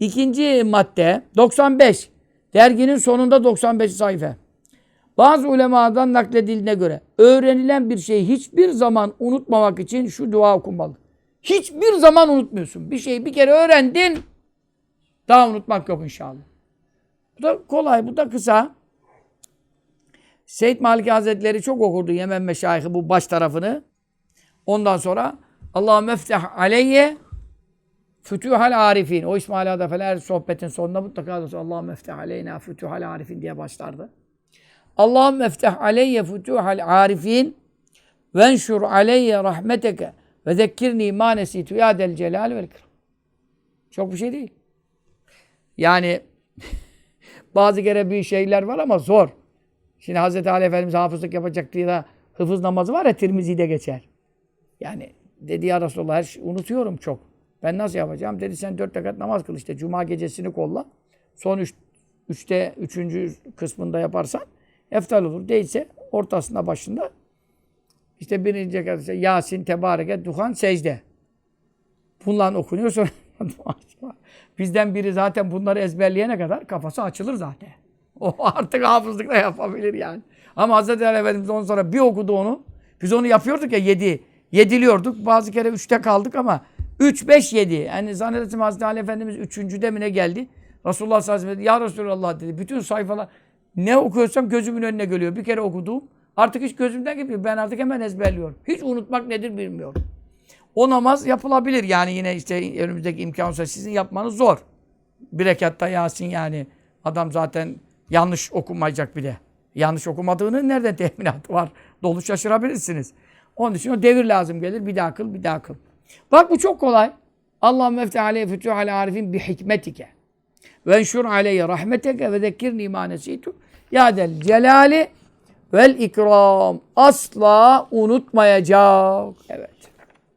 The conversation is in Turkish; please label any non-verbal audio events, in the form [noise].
İkinci madde 95. Derginin sonunda 95 sayfa. Bazı ulemadan nakledildiğine göre öğrenilen bir şeyi hiçbir zaman unutmamak için şu dua okunmalı. Hiçbir zaman unutmuyorsun. Bir şeyi bir kere öğrendin. Daha unutmak yok inşallah. Bu da kolay, bu da kısa. Seyyid Malik Hazretleri çok okurdu Yemen Meşayih'i bu baş tarafını. Ondan sonra Allah'ım mefteh aleyye fütühal arifin. O İsmail Adafeler sohbetin sonunda mutlaka Allah'ım mefteh aleyna fütühal arifin diye başlardı. Allah'ım mefteh aleyye fütühal arifin venşur aleyye rahmeteke ve zekkirni ma nesitu ya del celal vel. Çok bir şey değil. Yani [laughs] bazı kere bir şeyler var ama zor. Şimdi Hz. Ali Efendimiz hafızlık yapacak diye de hıfız namazı var ya Tirmizi'de geçer. Yani dedi ya Resulallah her şey, unutuyorum çok. Ben nasıl yapacağım? Dedi sen dört rekat namaz kıl işte. Cuma gecesini kolla. Son üç, üçte, üçüncü kısmında yaparsan eftal olur. Değilse ortasında başında işte birinci rekat işte Yasin, Tebareke, Duhan, Secde. Bunlar okunuyor sonra [laughs] bizden biri zaten bunları ezberleyene kadar kafası açılır zaten. O artık hafızlıkla yapabilir yani. Ama Hz. Ali Efendimiz ondan sonra bir okudu onu. Biz onu yapıyorduk ya yedi. Yediliyorduk. Bazı kere üçte kaldık ama üç, beş, yedi. Yani zannedersem Hz. Ali Efendimiz üçüncüde mi ne geldi? Resulullah sallallahu aleyhi ve sellem ya Resulallah dedi. Bütün sayfalar ne okuyorsam gözümün önüne geliyor. Bir kere okuduğum artık hiç gözümden gibi. Ben artık hemen ezberliyorum. Hiç unutmak nedir bilmiyorum. O namaz yapılabilir. Yani yine işte önümüzdeki imkan olsa sizin yapmanız zor. Bir rekatta Yasin yani. Adam zaten yanlış okumayacak bile. Yanlış okumadığını nereden [laughs] teminatı var? Dolu şaşırabilirsiniz. Onun için o devir lazım gelir. Bir daha kıl, bir daha kıl. Bak bu çok kolay. Allah mefteh aleyhi fütüh ale arifin bi hikmetike. Ve enşur aleyhi rahmeteke ve zekkirni ma nesitu. Ya del celali vel ikram. Asla unutmayacak. Evet.